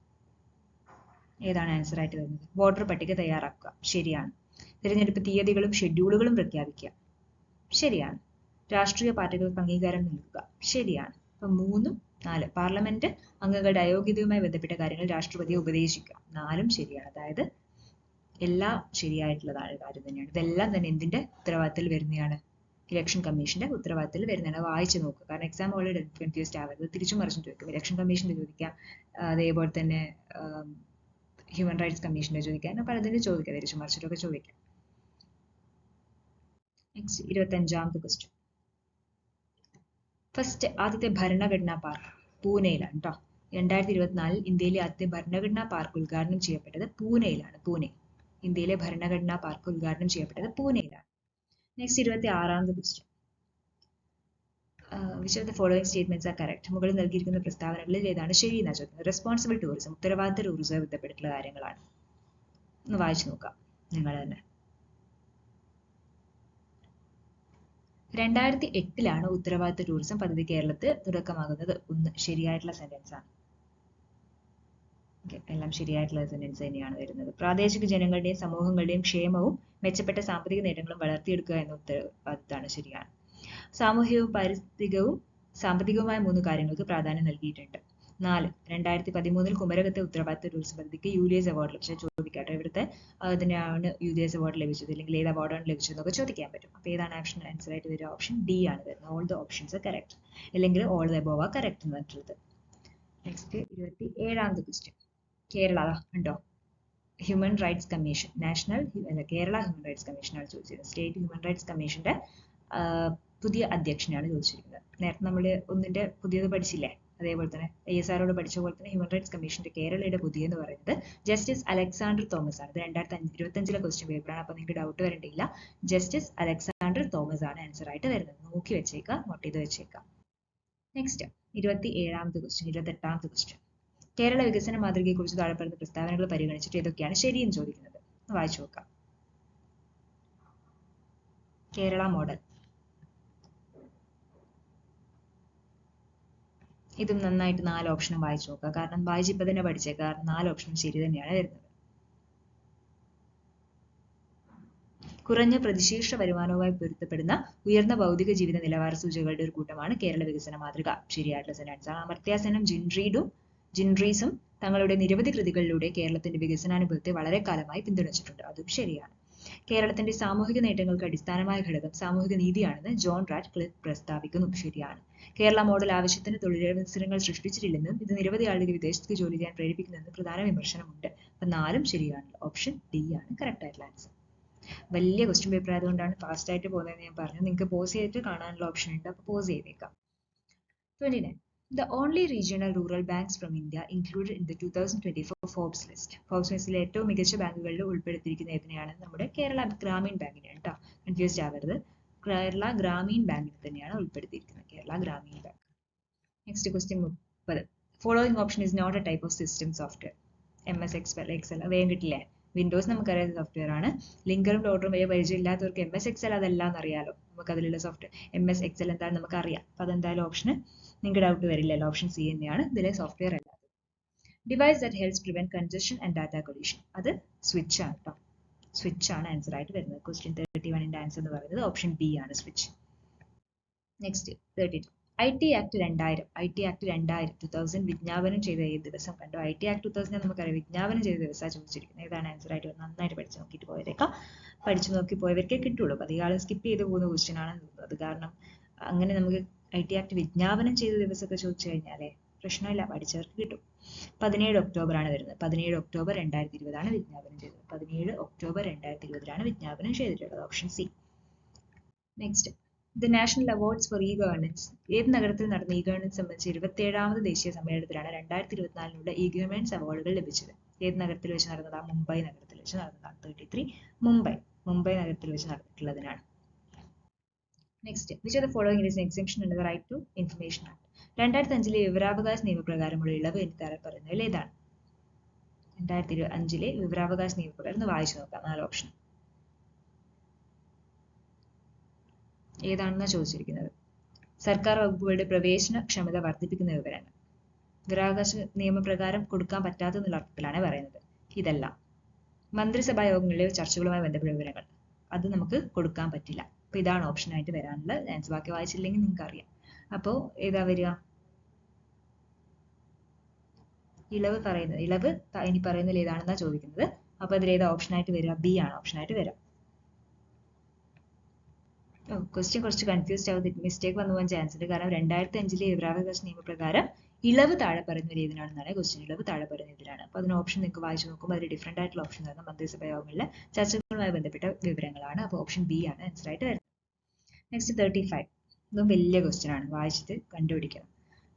ഏതാണ് ആൻസർ ആയിട്ട് വരുന്നത്? വോട്ടർ പട്ടിക തയ്യാറാക്കുക. ശരിയാണ്. തിരഞ്ഞെടുപ്പ് തീയതികളും ഷെഡ്യൂളുകളും പ്രഖ്യാപിക്കുക. ശരിയാണ്. രാഷ്ട്രീയ പാർട്ടികൾക്ക് അംഗീകാരം നൽകുക. ശരിയാണ്. അപ്പൊ മൂന്നും നാല്. പാർലമെന്റ് അംഗങ്ങളുടെ അയോഗ്യതയുമായി ബന്ധപ്പെട്ട കാര്യങ്ങൾ രാഷ്ട്രപതിയെ ഉപദേശിക്കുക. നാലും ശരിയാണ്. അതായത് എല്ലാം ശരിയായിട്ടുള്ളതാണ് കാര്യം തന്നെയാണ്. ഇതെല്ലാം തന്നെ എന്തിന്റെ ഉത്തരവാദിത്തത്തിൽ വരുന്നതാണ്? ഇലക്ഷൻ കമ്മീഷന്റെ ഉത്തരവാദിത്തത്തിൽ വരുന്നതാണ്. വായിച്ചു നോക്കുക. കാരണം എക്സാം ഓൾറെഡി കൺഫ്യൂസ്ഡ് ആവരുത്. തിരിച്ചു മറിച്ചും ചോദിക്കും. ഇലക്ഷൻ കമ്മീഷൻ ചോദിക്കാം. അതേപോലെ തന്നെ ഹ്യൂമൻ റൈറ്റ്സ് കമ്മീഷനെ ചോദിക്കാം പലതിന്റെ ചോദിക്കാം തിരിച്ചു മറിച്ചിട്ടൊക്കെ ചോദിക്കാം. നെക്സ്റ്റ് ഇരുപത്തഞ്ചാമത്തെ ക്വസ്റ്റ്യൻ ഫസ്റ്റ് ആദ്യത്തെ ഭരണഘടനാ പാർക്ക് പൂനെയിലാണ് കേട്ടോ രണ്ടായിരത്തി ഇരുപത്തിനാലിൽ ഇന്ത്യയിലെ ആദ്യത്തെ ഭരണഘടനാ പാർക്ക് ഉദ്ഘാടനം ചെയ്യപ്പെട്ടത് പൂനെയിലാണ് പൂനെ. ഇന്ത്യയിലെ ഭരണഘടനാ പാർക്ക് ഉദ്ഘാടനം ചെയ്യപ്പെട്ടത് പൂനെയിലാണ്. നെക്സ്റ്റ് ഇരുപത്തി ആറാമത് question which of the following statements are correct മുകളിൽ നൽകിയിരിക്കുന്ന പ്രസ്താവനകളിൽ ഏതാണ് ശരി എന്നാ ചോദിക്കുന്നത്? റെസ്പോൺസിബിൾ ടൂറിസം ഉത്തരവാദിത്ത ടൂറിസം ബന്ധപ്പെട്ടിട്ടുള്ള കാര്യങ്ങളാണ്. ഒന്ന് വായിച്ചു നോക്കാം. നിങ്ങൾ തന്നെ. രണ്ടായിരത്തി എട്ടിലാണ് ഉത്തരവാദിത്ത ടൂറിസം പദ്ധതി കേരളത്തിൽ തുടക്കമാകുന്നത്. ഒന്ന് ശരിയായിട്ടുള്ള സെന്റൻസ് ആണ്. എല്ലാം ശരിയായിട്ടുള്ള സെന്റൻസ് തന്നെയാണ് വരുന്നത്. പ്രാദേശിക ജനങ്ങളുടെയും സമൂഹങ്ങളുടെയും ക്ഷേമവും മെച്ചപ്പെട്ട സാമ്പത്തിക നേട്ടങ്ങളും വളർത്തിയെടുക്കുക എന്ന ഉത്തരവാദിത്തമാണ് ശരിയാണ്. സാമൂഹികവും പാരിസ്ഥിതികവും സാമ്പത്തികവുമായ മൂന്ന് കാര്യങ്ങൾക്ക് പ്രാധാന്യം നൽകിയിട്ടുണ്ട്. നാല് രണ്ടായിരത്തി പതിമൂന്നിൽ കുമരകത്തെ ഉത്തരവാദിത്ത ടൂറിസം പദ്ധതിക്ക് യു ഡി എസ് അവാർഡ് ലഭിച്ച ചോദിക്കാട്ടെ ഇവിടുത്തെ അതിനാണ് യു ഡി എസ് അവാർഡ് ലഭിച്ചത് അല്ലെങ്കിൽ ഏത് അവാർഡാണ് ലഭിച്ചതെന്നൊക്കെ ചോദിക്കാൻ പറ്റും. അപ്പോൾ ഏതാണ് ആക്ഷൻ ആൻസർ ആയിട്ട് വരിക? ഓപ്ഷൻ ഡി ആണ് വരുന്നത്. ഓൾ ദ ഓപ്ഷൻസ് കറക്റ്റ് അല്ലെങ്കിൽ ഓൾ ദ ബോവ കറക്റ്റ് എന്ന് പറഞ്ഞിട്ടുള്ളത്. നെക്സ്റ്റ് ഇരുപത്തി ഏഴാമത്തെ ക്വസ്റ്റ്യൻ കേരള ഉണ്ടോ human rights commission national Kerala human rights കമ്മീഷനാണ് ചോദിച്ചത് സ്റ്റേറ്റ് ഹ്യൂമൻ റൈറ്റ്സ് കമ്മീഷന്റെ പുതിയ അധ്യക്ഷനാണ് ചോദിച്ചിരിക്കുന്നത്. നേരത്തെ നമ്മൾ ഒന്നിന്റെ പുതിയത് പഠിച്ചില്ലേ? അതേപോലെ തന്നെ ഐ എസ് ആറോട് പഠിച്ച പോലെ തന്നെ ഹ്യൂമൻ റൈറ്റ്സ് കമ്മീഷന്റെ കേരളയുടെ പുതിയ എന്ന് പറയുന്നത് ജസ്റ്റിസ് അലക്സാണ്ടർ തോമസ് ആണ്. ഇത് രണ്ടായിരത്തി അഞ്ച് ഇരുപത്തഞ്ചിലെ ക്വസ്റ്റ്യൻ പേപ്പറാണ് അപ്പൊ നിങ്ങൾക്ക് ഡൗട്ട് വരേണ്ടിയില്ല. ജസ്റ്റിസ് അലക്സാണ്ടർ തോമസ് ആണ് ആൻസർ ആയിട്ട് വരുന്നത്. നോക്കി വെച്ചേക്കാം നോട്ട് ചെയ്ത് വെച്ചേക്കാം. നെക്സ്റ്റ് ഇരുപത്തി ഏഴാമത്തെ ക്വസ്റ്റ്യൻ ഇരുപത്തി എട്ടാമത്തെ ക്വസ്റ്റ്യൻ കേരള വികസന മാതൃകയെക്കുറിച്ച് താഴെ പറയുന്ന പ്രസ്താവനകൾ പരിഗണിച്ചിട്ട് ഏതൊക്കെയാണ് ശരിയെന്ന് ചോദിക്കുന്നത്? വായിച്ചു നോക്കാം. കേരള മോഡൽ. ഇതും നന്നായിട്ട് നാല് ഓപ്ഷനും വായിച്ചു നോക്കുക. കാരണം വായിച്ചിപ്പോ തന്നെ പഠിച്ചേ. കാരണം നാല് ഓപ്ഷനും ശരി തന്നെയാണ് വരുന്നത്. കുറഞ്ഞ പ്രതിശീർഷ വരുമാനവുമായി പൊരുത്തപ്പെടുന്ന ഉയർന്ന ഭൗതിക ജീവിത നിലവാര സൂചികളുടെ ഒരു കൂട്ടമാണ് കേരള വികസന മാതൃക. ശരിയായിട്ടുള്ള സെന്റൻസ് ആണ്. അമർത്യാസനം ജിൻറീഡും ജിൻറീസും തങ്ങളുടെ നിരവധി കൃതികളിലൂടെ കേരളത്തിന്റെ വികസനാനുഭവത്തെ വളരെ കാലമായി പിന്തുണച്ചിട്ടുണ്ട്. അതും ശരിയാണ്. കേരളത്തിന്റെ സാമൂഹിക നേട്ടങ്ങൾക്ക് അടിസ്ഥാനമായ ഘടകം സാമൂഹിക നീതിയാണെന്ന് ജോൺ റാറ്റ് ക്ലിഫ് പ്രസ്താവിക്കുന്നു. ശരിയാണ്. കേരള മോഡൽ ആവശ്യത്തിന് തൊഴിലവസരങ്ങൾ സൃഷ്ടിച്ചിട്ടില്ലെന്നും ഇത് നിരവധി ആളുകൾ വിദേശത്തേക്ക് ജോലി ചെയ്യാൻ പ്രേരിപ്പിക്കുന്നെന്നും പ്രധാന വിമർശനമുണ്ട്. അപ്പൊ നാലും ശരിയാണ്. ഓപ്ഷൻ ഡി ആണ്. കറക്റ്റ് ആയിട്ടുള്ള ആൻസർ. വലിയ ക്വസ്റ്റ്യൻ പേപ്പർ ആയതുകൊണ്ടാണ് ഫാസ്റ്റ് ആയിട്ട് പോകുന്നതെന്ന് ഞാൻ പറഞ്ഞു നിങ്ങൾക്ക് പോസ് ചെയ്തിട്ട് കാണാനുള്ള ഓപ്ഷൻ ഉണ്ട്. അപ്പോൾ പോസ് ചെയ്തേക്കാം. Twenty nine The only regional rural banks from India included in the 2024 Forbes list. Forbes ലിസ്റ്റിലെ ഏറ്റവും മികച്ച ബാങ്കുകളിൽ ഉൾപ്പെടുത്തിയിരിക്കുന്ന ഏതിനെയാണ്? നമ്മുടെ കേരള ഗ്രാമീൺ ബാങ്കിനെയാണ് കേട്ടോ. കൺഫ്യൂസ്ഡ് ആവരുത്. കേരള ഗ്രാമീൺ ബാങ്കിനെ തന്നെയാണ് ഉൾപ്പെടുത്തിയിരിക്കുന്നത്. Kerala Grameen bank. Next question മുപ്പത്. Following option is not a type of system software M S ex excel വേഗം കിട്ടില്ലേ? വിൻഡോസ് നമുക്കറിയാത്ത സോഫ്റ്റ്വെയർ ആണ്. ലിങ്കറും ലോഡറും വലിയ പരിചയമില്ലാത്തവർക്ക് എം എസ് എക്സൽ അതല്ല എന്നറിയാലോ. നമുക്ക് അതിലുള്ള സോഫ്റ്റ്വെയർ എം എസ് എക്സൽ എന്താണെന്ന് നമുക്ക് അറിയാം അപ്പൊ അതെന്തായാലും ഓപ്ഷന് നിങ്ങൾക്ക് ഡൗട്ട് വരില്ലല്ലോ. ഓപ്ഷൻ സി തന്നെയാണ് ഇതിലെ സോഫ്റ്റ്വെയർ അല്ലാതെ device that helps prevent congestion and data collision അത് സ്വിച്ച് ആണ് കേട്ടോ സ്വിച്ച് ആണ് ആൻസർ ആയിട്ട് വരുന്നത്. ക്വസ്റ്റ്യൻ തേർട്ടി വണ്ണിന്റെ ആൻസർ എന്ന് പറയുന്നത് ഓപ്ഷൻ ബി ആണ് switch next thirty two I T act രണ്ടായിരം ഐ ടി ആക്ട് രണ്ടായിരം ടു തൗസൻഡ് വിജ്ഞാപനം ചെയ്ത ഏത് ദിവസം കണ്ടു? I T act two thousand നമുക്കറിയാം. വിജ്ഞാപനം ചെയ്ത ദിവസം ചോദിച്ചിരിക്കുന്നത്. ഏതാണ് ആൻസർ ആയിട്ട് നന്നായിട്ട് പഠിച്ചു നോക്കിയിട്ട് പോയതേക്കാം. പഠിച്ചു നോക്കി പോയവർക്കേ കിട്ടുള്ളൂ. അധികം സ്കിപ്പ് ചെയ്ത് പോകുന്ന ക്വസ്റ്റ്യൻ ആണ് അത് കാരണം അങ്ങനെ നമുക്ക് ഐ ടി ആക്ട് വിജ്ഞാപനം ചെയ്ത ദിവസമൊക്കെ ചോദിച്ചു കഴിഞ്ഞാലേ പ്രശ്നമില്ല. പഠിച്ചവർക്ക് കിട്ടും. പതിനേഴ് ഒക്ടോബർ ആണ് വരുന്നത്. പതിനേഴ് ഒക്ടോബർ രണ്ടായിരത്തി ഇരുപതാണ് വിജ്ഞാപനം ചെയ്തത്. പതിനേഴ് ഒക്ടോബർ രണ്ടായിരത്തി ഇരുപതിലാണ് വിജ്ഞാപനം ചെയ്തിട്ടുള്ളത്. Option C. Next the national awards for e governance ഏത് നഗരത്തിൽ നടന്ന ഇ ഗവേണൻസ് സംബന്ധിച്ച് ഇരുപത്തിയേഴാമത് ദേശീയ സമ്മേളനത്തിലാണ് രണ്ടായിരത്തി ഇരുപത്തിനാലിനുള്ള ഇ ഗവേണൻസ് അവാർഡുകൾ ലഭിച്ചത്. ഏത് നഗരത്തിൽ വെച്ച് നടന്നതാണ് മുംബൈ നഗരത്തിൽ വെച്ച് നടന്നതാണ് തേർട്ടി ത്രീ മുംബൈ. മുംബൈ നഗരത്തിൽ വെച്ച് നടന്നിട്ടുള്ളതിനാണ്. Next which of the following is exemption under right to information act രണ്ടായിരത്തി അഞ്ചിലെ വിവരാവകാശ നിയമപ്രകാരമുള്ള ഇളവ് എന്ന് താരം പറയുന്നതിൽ ഏതാണ്? രണ്ടായിരത്തി ഇരുപത്തി അഞ്ചിലെ വിവരാവകാശ നിയമപ്രകാരം വായിച്ചു നോക്കാം. നാല് ഓപ്ഷൻ ഏതാണെന്നാണ് ചോദിച്ചിരിക്കുന്നത്? സർക്കാർ വകുപ്പുകളുടെ പ്രവേശന ക്ഷമത വർദ്ധിപ്പിക്കുന്ന വിവരങ്ങൾ. വിവരാവകാശ നിയമപ്രകാരം കൊടുക്കാൻ പറ്റാത്തെന്നുള്ള അർത്ഥത്തിലാണ് പറയുന്നത്. ഇതല്ല. മന്ത്രിസഭാ യോഗങ്ങളിലെ ചർച്ചകളുമായി ബന്ധപ്പെട്ട വിവരങ്ങൾ. അത് നമുക്ക് കൊടുക്കാൻ പറ്റില്ല. അപ്പൊ ഇതാണ് ഓപ്ഷൻ ആയിട്ട് വരാനുള്ളത്. ആൻസർ ബാക്കി വായിച്ചില്ലെങ്കിൽ നിങ്ങൾക്ക് അറിയാം അപ്പോ ഏതാ വരിക? ഇളവ് പറയുന്നത്. ഇളവ് ഇനി പറയുന്നതിൽ ഏതാണെന്നാ ചോദിക്കുന്നത്? അപ്പൊ അതിൽ ഏതാ ഓപ്ഷൻ ആയിട്ട് വരിക? ബി ആണ് ഓപ്ഷൻ ആയിട്ട് ക്വസ്റ്റ്യൻ കുറച്ച് കൺഫ്യൂസ്ഡ് ആവും മിസ്റ്റേക്ക് വന്നു പോകാൻ ചാൻസ് ഉണ്ട്. കാരണം രണ്ടായിരത്തി അഞ്ചിലെ വിവരാവകാശ നിയമപ്രകാരം ഇളവ് താഴെ പറയുന്ന ഏതിനാണെന്നാണ് ക്വസ്റ്റ്യൻ ഇളവ് താഴെ പറയുന്ന ഏതിനാണ് അപ്പോൾ അതിന് ഓപ്ഷൻ നിങ്ങൾക്ക് വായിച്ചു നോക്കുമ്പോൾ അതിൽ ഡിഫറെന്റ് ആയിട്ടുള്ള ഓപ്ഷൻ ആണ്. മന്ത്രിസഭയോഗങ്ങളിലെ ചർച്ചകളുമായി ബന്ധപ്പെട്ട വിവരങ്ങളാണ്. അപ്പോൾ ഓപ്ഷൻ ബി ആണ്. ആൻസർ ആയിട്ട് വരുന്നത് നെക്സ്റ്റ് തേർട്ടി ഫൈവ് ഇതും വലിയ ക്വസ്റ്റ്യൻ ആണ്. വായിച്ചിട്ട് കണ്ടുപിടിക്കണം.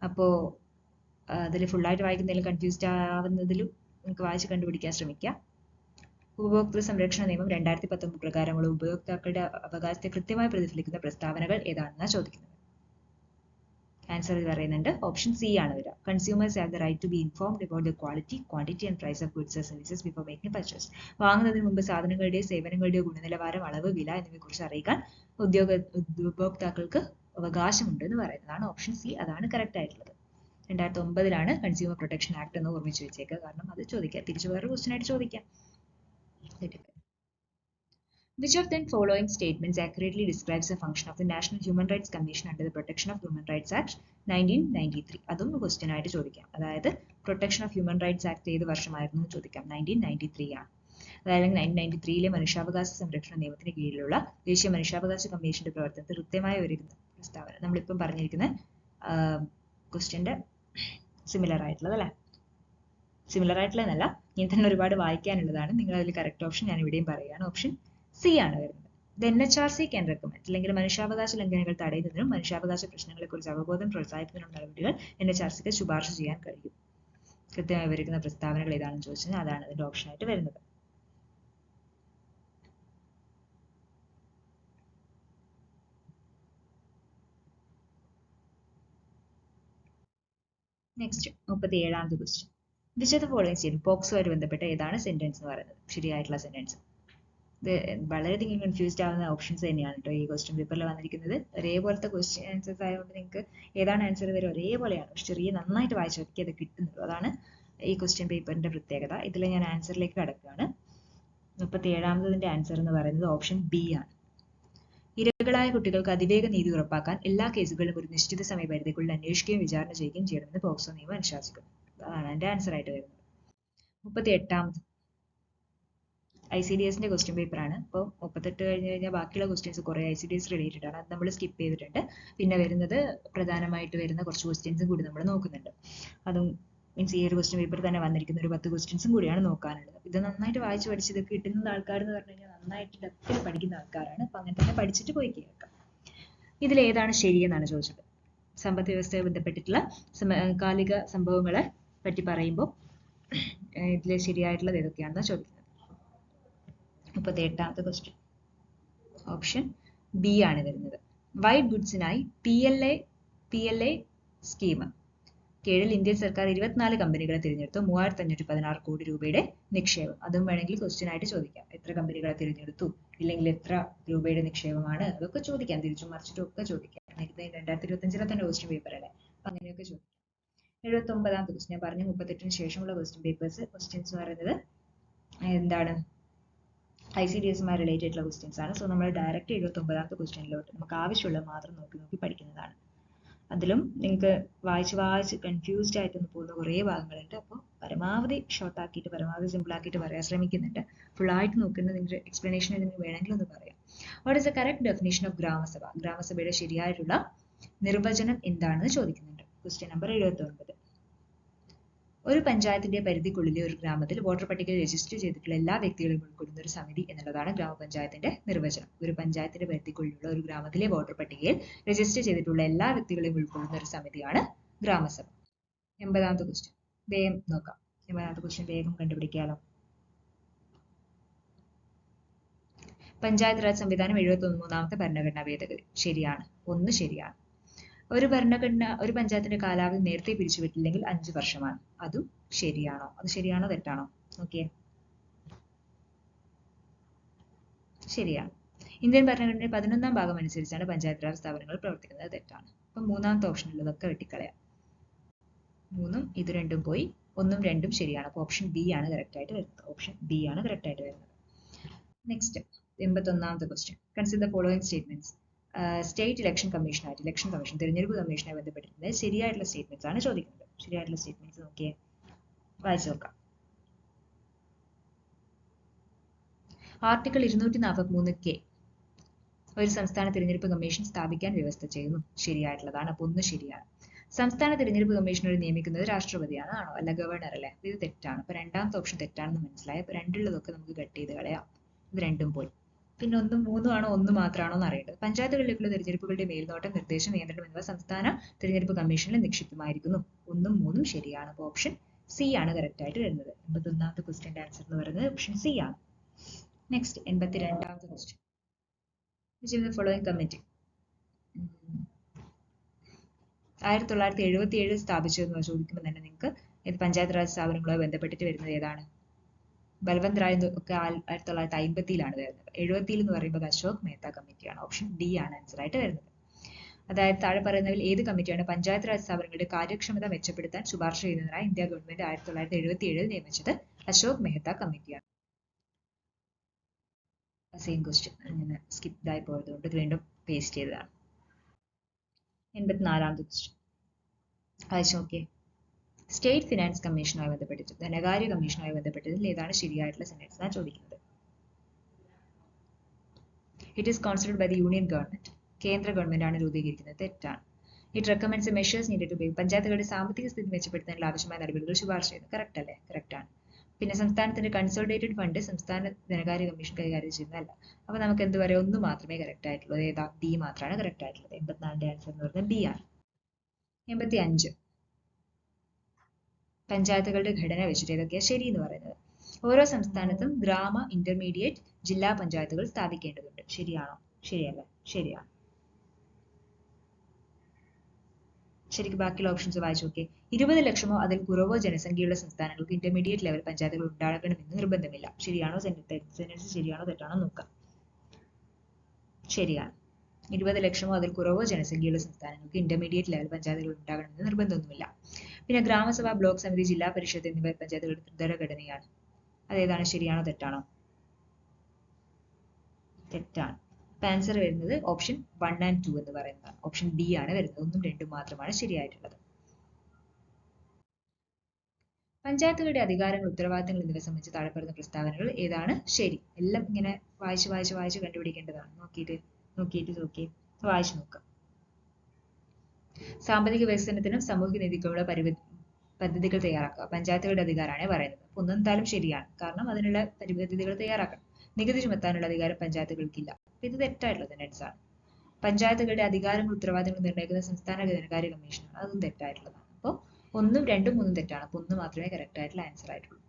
അപ്പോൾ അതിൽ ഫുള്ളായിട്ട് വായിക്കുന്നതിൽ കൺഫ്യൂസ്ഡ് ആവുന്നതിലും നിങ്ങൾക്ക് വായിച്ച് കണ്ടുപിടിക്കാൻ ശ്രമിക്കുക ഉപഭോക്തൃ സംരക്ഷണ നിയമം രണ്ടായിരത്തി പത്തൊമ്പത് പ്രകാരമുള്ള ഉപഭോക്താക്കളുടെ അവകാശത്തെ കൃത്യമായി പ്രതിഫലിക്കുന്ന പ്രസ്താവനകൾ ഏതാണെന്നാണ് ചോദിക്കുന്നത്. ആൻസർ പറയുന്നുണ്ട് ഓപ്ഷൻ സി ആണ് വരിക. Consumers have the right to be informed about the quality quantity and price of goods and services before making purchase വാങ്ങുന്നതിന് മുമ്പ് സാധനങ്ങളുടെയോ സേവനങ്ങളുടെയോ ഗുണനിലവാരം അളവ് വില എന്നിവയെക്കുറിച്ച് അറിയിക്കാൻ ഉദ്യോഗ ഉപഭോക്താക്കൾക്ക് അവകാശമുണ്ട് എന്ന് പറയുന്നതാണ് ഓപ്ഷൻ സി അതാണ് കറക്റ്റ് ആയിട്ടുള്ളത്. രണ്ടായിരത്തി ഒമ്പതിലാണ് കൺസ്യൂമർ പ്രൊട്ടക്ഷൻ ആക്ട് എന്ന് ഓർമ്മിച്ച് വെച്ചേക്കുക. കാരണം അത് ചോദിക്കാം. തിരിച്ചു വേറെ ക്വസ്റ്റൻ ആയിട്ട് ചോദിക്കാം. Which of the following statements accurately describes the function of the National Human Rights Commission under the Protection of Human Rights Act 1993? അതും ക്വസ്റ്റ്യൻ ആയിട്ട് ചോദിക്കാം. അതായത് protection of human rights act ഏത് വർഷമായിരുന്നു എന്ന് ചോദിക്കാം. നയന്റീൻ നയന്റി ത്രീ ആണ്. അതായത് നയന്റീൻ നയന്റി ത്രീയിലെ മനുഷ്യാവകാശ സംരക്ഷണ നിയമത്തിന് കീഴിലുള്ള ദേശീയ മനുഷ്യാവകാശ കമ്മീഷന്റെ പ്രവർത്തനത്തിൽ കൃത്യമായി ഒരുക്കുന്ന പ്രസ്താവന. നമ്മളിപ്പം പറഞ്ഞിരിക്കുന്ന ക്വസ്റ്റ്യന്റെ സിമിലർ ആയിട്ടുള്ളത് അല്ലേ? സിമിലർ ആയിട്ടുള്ളതല്ല. ഇനി തന്നെ ഒരുപാട് വായിക്കാനുള്ളതാണ്. നിങ്ങൾ അതിൽ കറക്റ്റ് ഓപ്ഷൻ ഞാൻ ഇവിടെയും പറയുകയാണ്. ഓപ്ഷൻ സി ആണ് വരുന്നത്. The N H R C can recommend അല്ലെങ്കിൽ മനുഷ്യാവകാശ ലംഘനങ്ങൾ തടയുന്നതിനും മനുഷ്യാവകാശ പ്രശ്നങ്ങളെക്കുറിച്ച് അവബോധം പ്രോത്സാഹിപ്പിക്കുന്നതിനുള്ള നടപടികൾ എൻ എച്ച് ആർ സിക്ക് ശുപാർശ ചെയ്യാൻ കഴിയും. കൃത്യമായി വരുന്ന പ്രസ്താവനകൾ ഏതാണെന്ന് ചോദിച്ചാൽ അതാണ് അതിന്റെ ഓപ്ഷൻ ആയിട്ട് വരുന്നത്. നെക്സ്റ്റ് മുപ്പത്തി ഏഴാമത്തെ ക്വസ്റ്റ്യൻ ദ ഫോളോയിങ് സ്റ്റേറ്റ് പോക്സുമായിട്ട് ബന്ധപ്പെട്ട ഏതാണ് സെന്റൻസ് എന്ന് പറയുന്നത്? ശരിയായിട്ടുള്ള സെന്റൻസ് ഇത് വളരെയധികം കൺഫ്യൂസ്ഡ് ആവുന്ന ഓപ്ഷൻസ് തന്നെയാണ് കേട്ടോ ഈ ക്വസ്റ്റ്യൻ പേപ്പറിൽ വന്നിരിക്കുന്നത്. ഒരേപോലത്തെ ക്വസ്റ്റ്യൻ ആൻസേഴ്സ് ആയതുകൊണ്ട് നിങ്ങൾക്ക് ഏതാണ് ആൻസർ വരെ ഒരേപോലെയാണ്. പക്ഷെ ചെറിയ നന്നായിട്ട് വായിച്ചു നോക്കി അത് കിട്ടുന്നുള്ളൂ. അതാണ് ഈ ക്വസ്റ്റ്യൻ പേപ്പറിന്റെ പ്രത്യേകത. ഇതിൽ ഞാൻ ആൻസറിലേക്ക് കടക്കുകയാണ്. മുപ്പത്തി ഏഴാമതിന്റെ ആൻസർ എന്ന് പറയുന്നത് ഓപ്ഷൻ ബി ആണ്. ഇരകളായ കുട്ടികൾക്ക് അതിവേഗ നീതി ഉറപ്പാക്കാൻ എല്ലാ കേസുകളിലും ഒരു നിശ്ചിത സമയപരിധിക്കുള്ളിൽ അന്വേഷിക്കുകയും വിചാരണ ചെയ്യുകയും ചെയ്യണമെന്ന് പോക്സോ നിയമം അനുശാസിക്കുന്നു. അതാണ് എന്റെ ആൻസർ ആയിട്ട് വരുന്നത്. മുപ്പത്തി എട്ടാമത് ഐ സി ഡി എസിന്റെ ക്വസ്റ്റ്യൻ പേപ്പറാണ് അപ്പോൾ മുപ്പത്തെട്ട് കഴിഞ്ഞ് കഴിഞ്ഞാൽ ബാക്കിയുള്ള ക്വസ്റ്റ്യൻസ് കുറേ I C D S related ആണ്. അത് നമ്മൾ സ്കിപ്പ് ചെയ്തിട്ടുണ്ട്. പിന്നെ വരുന്നത് പ്രധാനമായിട്ട് വരുന്ന കുറച്ച് ക്വസ്റ്റ്യൻസും കൂടി നമ്മൾ നോക്കുന്നുണ്ട്. അതും മീൻസ് ഈ ഒരു ക്വസ്റ്റ്യൻ പേപ്പർ തന്നെ വന്നിരിക്കുന്ന ഒരു പത്ത് ക്വസ്റ്റ്യൻസും കൂടിയാണ് നോക്കാനുള്ളത്. ഇത് നന്നായിട്ട് വായിച്ച് പഠിച്ച് ഇത് കിട്ടുന്ന ആൾക്കാർ എന്ന് പറഞ്ഞു കഴിഞ്ഞാൽ നന്നായിട്ട് ഡെപ്തിൽ പഠിക്കുന്ന ആൾക്കാരാണ്. അപ്പം അങ്ങനെ തന്നെ പഠിച്ചിട്ട് പോയി കേൾക്കാം. ഇതിൽ ഏതാണ് ശരിയെന്നാണ് ചോദിച്ചത്. സമ്പദ് വ്യവസ്ഥയെ ബന്ധപ്പെട്ടിട്ടുള്ള സമകാലിക സംഭവങ്ങളെ പറ്റി പറയുമ്പോൾ ഇതിൽ ശരിയായിട്ടുള്ളത് ഏതൊക്കെയാണെന്ന് ചോദിക്കുന്നത്. മുപ്പത്തി എട്ടാമത്തെ ക്വസ്റ്റ്യൻ ഓപ്ഷൻ ബി ആണ് വരുന്നത്. White ഗുഡ്സിനായി P L A P L A scheme കീഴിൽ ഇന്ത്യൻ സർക്കാർ ഇരുപത്തിനാല് കമ്പനികളെ തിരഞ്ഞെടുത്തു. മൂവായിരത്തി അഞ്ഞൂറ്റി പതിനാറ് കോടി രൂപയുടെ നിക്ഷേപം. അതും വേണമെങ്കിൽ ക്വസ്റ്റ്യൻ ആയിട്ട് ചോദിക്കാം. എത്ര കമ്പനികളെ തിരഞ്ഞെടുത്തു? ഇല്ലെങ്കിൽ എത്ര രൂപയുടെ നിക്ഷേപമാണ്? അതൊക്കെ ചോദിക്കാം. തിരിച്ചും മറിച്ചിട്ടും ഒക്കെ ചോദിക്കാം. രണ്ടായിരത്തി ഇരുപത്തി അഞ്ചിലെ തന്നെ ക്വസ്റ്റ്യൻ പേപ്പർ അല്ലേ? അങ്ങനെയൊക്കെ ചോദിക്കാം. എഴുപത്തി ഒമ്പതാമത്തെ ക്വസ്റ്റ്യൻ ഞാൻ പറഞ്ഞു. മുപ്പത്തെട്ടിന് ശേഷമുള്ള ക്വസ്റ്റ്യൻ പേപ്പേഴ്സ് ക്വസ്റ്റ്യൻസ് പറയുന്നത് എന്താണ്? ഐ സി ഡി എസുമായി റിലേറ്റഡ് ആയിട്ടുള്ള ക്വസ്റ്റ്യൻസ് ആണ്. സോ നമ്മൾ ഡയറക്റ്റ് എഴുപത്തി ഒമ്പതാമത്തെ ക്വസ്റ്റ്യനിലോട്ട് നമുക്ക് ആവശ്യമുള്ളത് മാത്രം നോക്കി നോക്കി പഠിക്കുന്നതാണ്. അതിലും നിങ്ങൾക്ക് വായിച്ച് വായിച്ച് കൺഫ്യൂസ്ഡ് ആയിട്ടൊന്ന് പോകുന്ന കുറേ ഭാഗങ്ങളുണ്ട്. അപ്പോൾ പരമാവധി ഷോർട്ട് ആക്കിയിട്ട് പരമാവധി സിമ്പിൾ ആക്കിയിട്ട് പറയാൻ ശ്രമിക്കുന്നുണ്ട്. ഫുൾ ആയിട്ട് നോക്കുന്ന നിങ്ങളുടെ എക്സ്പ്ലനേഷൻ നിങ്ങൾക്ക് വേണമെങ്കിൽ ഒന്ന് പറയാം. What is the correct definition of Gram Sabha? ഗ്രാമസഭയുടെ ശരിയായിട്ടുള്ള നിർവചനം എന്താണെന്ന് ചോദിക്കുന്നുണ്ട്. ക്വസ്റ്റ്യൻ നമ്പർ എഴുപത്തി ഒരു പഞ്ചായത്തിന്റെ പരിധിക്കുള്ളിലെ ഒരു ഗ്രാമത്തിൽ വോട്ടർ പട്ടികയിൽ രജിസ്റ്റർ ചെയ്തിട്ടുള്ള എല്ലാ വ്യക്തികളും ഉൾക്കൊള്ളുന്ന ഒരു സമിതി എന്നുള്ളതാണ് ഗ്രാമപഞ്ചായത്തിന്റെ നിർവചനം. ഒരു പഞ്ചായത്തിന്റെ പരിധിക്കുള്ളിലുള്ള ഒരു ഗ്രാമത്തിലെ വോട്ടർ പട്ടികയിൽ രജിസ്റ്റർ ചെയ്തിട്ടുള്ള എല്ലാ വ്യക്തികളെയും ഉൾക്കൊള്ളുന്ന ഒരു സമിതിയാണ് ഗ്രാമസഭ. എൺപതാമത്തെ ക്വസ്റ്റ്യൻ വേഗം നോക്കാം. എൺപതാമത്തെ ക്വസ്റ്റ്യൻ വേഗം കണ്ടുപിടിക്കാലോ? പഞ്ചായത്ത് രാജ് സംവിധാനം എഴുപത്തി മൂന്നാമത്തെ ഭരണഘടനാ ഭേദഗതി. ശരിയാണ്. ഒന്ന് ശരിയാണ്. ഒരു ഭരണഘടന ഒരു പഞ്ചായത്തിന്റെ കാലാവധി നേരത്തെ പിരിച്ചുവിട്ടില്ലെങ്കിൽ അഞ്ച് വർഷമാണ്. അതും ശരിയാണോ? അത് ശരിയാണോ തെറ്റാണോ? ഓക്കെ ശരിയാണ്. ഇന്ത്യൻ ഭരണഘടനയുടെ പതിനൊന്നാം ഭാഗം അനുസരിച്ചാണ് പഞ്ചായത്ത് രാജ് സ്ഥാപനങ്ങൾ പ്രവർത്തിക്കുന്നത് തെറ്റാണ്. അപ്പം മൂന്നാമത്തെ ഓപ്ഷൻ ഉള്ളതൊക്കെ വെട്ടിക്കളയാം. മൂന്നും ഇത് രണ്ടും പോയി ഒന്നും രണ്ടും ശരിയാണ്. അപ്പോൾ ഓപ്ഷൻ ബി ആണ് കറക്റ്റ് ആയിട്ട് വരുന്നത്. ഓപ്ഷൻ ബി ആണ് കറക്റ്റ് ആയിട്ട് വരുന്നത്. നെക്സ്റ്റ് എൺപത്തി ഒന്നാമത്തെ question consider following statements state election കമ്മീഷനായിട്ട് election commission തിരഞ്ഞെടുപ്പ് കമ്മീഷനായി ബന്ധപ്പെട്ടിട്ടുണ്ട് ശരിയായിട്ടുള്ള സ്റ്റേറ്റ്മെന്റ്സ് ആണ് ചോദിക്കുന്നത്. ശരിയായിട്ടുള്ള സ്റ്റേറ്റ്മെന്റ്സ് നോക്കിയേ വായിച്ചു നോക്കാം. ആർട്ടിക്കിൾ ഇരുന്നൂറ്റി നാൽപ്പത്തി മൂന്ന് കെ ഒരു സംസ്ഥാന തിരഞ്ഞെടുപ്പ് കമ്മീഷൻ സ്ഥാപിക്കാൻ വ്യവസ്ഥ ചെയ്യുന്നു. ശരിയായിട്ടുള്ളതാണ് അപ്പൊ ഒന്ന് ശരിയാണ്. സംസ്ഥാന തിരഞ്ഞെടുപ്പ് കമ്മീഷണറെ നിയമിക്കുന്നത് രാഷ്ട്രപതിയാണ് ആണോ? അല്ല ഗവർണർ അല്ലേ? ഇത് തെറ്റാണ്. അപ്പൊ രണ്ടാമത്തെ ഓപ്ഷൻ തെറ്റാണെന്ന് മനസ്സിലായി. അപ്പൊ രണ്ടുള്ളതൊക്കെ നമുക്ക് കട്ട് ചെയ്ത് കളയാം. ഇത് രണ്ടും പോയി. പിന്നെ ഒന്നും മൂന്നും ആണോ ഒന്ന് മാത്രമാണോ എന്ന് അറിയേണ്ടത്. പഞ്ചായത്തുകളിലേക്കുള്ള തിരഞ്ഞെടുപ്പുകളുടെ മേൽനോട്ടം നിർദ്ദേശം നിയന്ത്രണം എന്നിവ സംസ്ഥാന തിരഞ്ഞെടുപ്പ് കമ്മീഷനിൽ നിക്ഷിപ്തമായിരിക്കുന്നു. ഒന്നും മൂന്നും ശരിയാണ്. അപ്പോൾ ഓപ്ഷൻ സി ആണ് കറക്റ്റ് ആയിട്ട് വരുന്നത്. എൺപത്തി ഒന്നാമത്തെ ക്വസ്റ്റ്യന്റെ ആൻസർ എന്ന് പറയുന്നത് ഓപ്ഷൻ സി ആണ്. നെക്സ്റ്റ് എൺപത്തി രണ്ടാമത്തെ ക്വസ്റ്റ്യൻ ഫോളോയിങ് കമ്മിറ്റി ആയിരത്തി തൊള്ളായിരത്തി എഴുപത്തി ഏഴിൽ സ്ഥാപിച്ചതെന്ന് ചോദിക്കുമ്പോൾ തന്നെ നിങ്ങൾക്ക് പഞ്ചായത്ത് രാജ് സ്ഥാപനങ്ങളുമായി ബന്ധപ്പെട്ടിട്ട് വരുന്നത് ഏതാണ്? ബൽവന്ത് റായ് ഒക്കെ ആയിരത്തി തൊള്ളായിരത്തി അമ്പത്തിയിലാണ് വരുന്നത്. എഴുപത്തിയിൽ എന്ന് പറയുമ്പോൾ അശോക് മേത്ത കമ്മിറ്റിയാണ്. ഓപ്ഷൻ ഡി ആണ് ആൻസർ ആയിട്ട് വരുന്നത്. അതായത് താഴെ പറയുന്നതിൽ ഏത് കമ്മിറ്റിയാണ് പഞ്ചായത്ത് രാജ് സ്ഥാപനങ്ങളുടെ കാര്യക്ഷമത മെച്ചപ്പെടുത്താൻ ശുപാർശ ചെയ്യുന്നതിനായി ഇന്ത്യ ഗവൺമെന്റ് ആയിരത്തി തൊള്ളായിരത്തി എഴുപത്തി ഏഴിൽ നിയമിച്ചത് അശോക് മെഹ്ത്ത കമ്മിറ്റിയാണ് സെയിം ക്വസ്റ്റ്യൻ അങ്ങനെ ആയി പോയതുകൊണ്ട് വീണ്ടും പേസ്റ്റ് ചെയ്തതാണ്. എൺപത്തിനാലാമത്തെ ക്വസ്റ്റ്യൻ വായിച്ചു നോക്കിയേ. സ്റ്റേറ്റ് ഫിനാൻസ് കമ്മീഷനുമായി ബന്ധപ്പെട്ടിട്ട് ധനകാര്യ കമ്മീഷനുമായി ബന്ധപ്പെട്ടതിൽ ഏതാണ് ശരിയായിട്ടുള്ള സെന്റൻസ് എന്നാണ് ചോദിക്കുന്നത്. It is considered by the union government കേന്ദ്ര ഗവൺമെന്റ് ആണ് രൂപീകരിക്കുന്നത്. തെറ്റാണ്. It recommends measures needed to be പഞ്ചായത്തുകളുടെ സാമ്പത്തിക സ്ഥിതി മെച്ചപ്പെടുത്താനുള്ള ആവശ്യമായ നടപടികൾ ശുപാർശ ചെയ്യുന്നു കറക്റ്റ് അല്ലേ? കറക്റ്റ് ആണ്. പിന്നെ സംസ്ഥാനത്തിന്റെ കൺസോളിഡേറ്റഡ് ഫണ്ട് സംസ്ഥാന ധനകാര്യ കമ്മീഷൻ കൈകാര്യം ചെയ്യുന്നതല്ല. അപ്പൊ നമുക്ക് എന്ത് പറയാം? ഒന്ന് മാത്രമേ കറക്റ്റ് ആയിട്ടുള്ളൂ. ഏതാ? ബി മാത്രമാണ് കറക്റ്റ് ആയിട്ടുള്ളത്. എൺപത്തിനാലിന്റെ ആൻസർ എന്ന് പറഞ്ഞാൽ ബി ആണ്. എൺപത്തി അഞ്ച് പഞ്ചായത്തുകളുടെ ഘടന വെച്ചിട്ട് ഏതൊക്കെയാണ് ശരി എന്ന് പറയുന്നത്. ഓരോ സംസ്ഥാനത്തും ഗ്രാമ ഇന്റർമീഡിയറ്റ് ജില്ലാ പഞ്ചായത്തുകൾ സ്ഥാപിക്കേണ്ടതുണ്ട്. ശരിയാണോ? ശരിയല്ല? ശരിയാണ് ശരിക്കും ബാക്കിയുള്ള ഓപ്ഷൻസ് വായിച്ചു നോക്കി ഇരുപത് ലക്ഷമോ അതിൽ കുറവോ ജനസംഖ്യയുള്ള സംസ്ഥാനങ്ങൾക്ക് ഇന്റർമീഡിയറ്റ് ലെവൽ പഞ്ചായത്തുകൾ ഉണ്ടാകണമെന്ന് നിർബന്ധമില്ല. ശരിയാണോ സെന്റൻസ് ശരിയാണോ തെറ്റാണോ നോക്കാം. ശരിയാണ്. ഇരുപത് ലക്ഷമോ അതിൽ കുറവോ ജനസംഖ്യയുള്ള സംസ്ഥാനങ്ങൾക്ക് ഇന്റർമീഡിയറ്റ് ലെവൽ പഞ്ചായത്തുകൾ ഉണ്ടാകണമെന്ന് നിർബന്ധമൊന്നുമില്ല. പിന്നെ ഗ്രാമസഭ ബ്ലോക്ക് സമിതി ജില്ലാ പരിഷത്ത് എന്നിവ പഞ്ചായത്തുകളുടെ ത്രിതല ഘടനയാണ് അതേതാണ് ശരിയാണോ? തെറ്റാണോ? തെറ്റാണ്. ആൻസർ വരുന്നത് ഓപ്ഷൻ വൺ ആൻഡ് ടു എന്ന് പറയുന്നത് ഓപ്ഷൻ ബി ആണ് വരുന്നത്. ഒന്നും രണ്ടും മാത്രമാണ് ശരിയായിട്ടുള്ളത്. പഞ്ചായത്തുകളുടെ അധികാരങ്ങൾ ഉത്തരവാദിത്തങ്ങൾ എന്നിവ സംബന്ധിച്ച് താഴെ പ്രസ്താവനകൾ ഏതാണ്? ശരി. എല്ലാം ഇങ്ങനെ വായിച്ച് വായിച്ച് വായിച്ച് കണ്ടുപിടിക്കേണ്ടതാണ്. നോക്കിയിട്ട് നോക്കിയിട്ട് നോക്കി വായിച്ചു നോക്കാം. സാമ്പത്തിക വികസനത്തിനും സാമൂഹിക നീതിക്കുമുള്ള പരിവ പദ്ധതികൾ തയ്യാറാക്കുക. പഞ്ചായത്തുകളുടെ അധികാരമാണ് പറയുന്നത്. അപ്പൊ ഒന്നും എന്തായാലും ശരിയാണ്. കാരണം അതിനുള്ള പരിപദ്ധതികൾ തയ്യാറാക്കണം. നികുതി ചുമത്താനുള്ള അധികാരം പഞ്ചായത്തുകൾക്കില്ല. ഇത് തെറ്റായിട്ടുള്ള ആണ് പഞ്ചായത്തുകളുടെ അധികാരങ്ങൾ ഉത്തരവാദിത്തങ്ങൾ നിർണയിക്കുന്ന സംസ്ഥാന ധനകാര്യ കമ്മീഷനാണ്. അതും തെറ്റായിട്ടുള്ളതാണ്. അപ്പോൾ ഒന്നും രണ്ടും മൂന്നും തെറ്റാണ്. അപ്പൊ ഒന്ന് മാത്രമേ കറക്റ്റ് ആയിട്ടുള്ള ആൻസർ ആയിട്ടുള്ളൂ.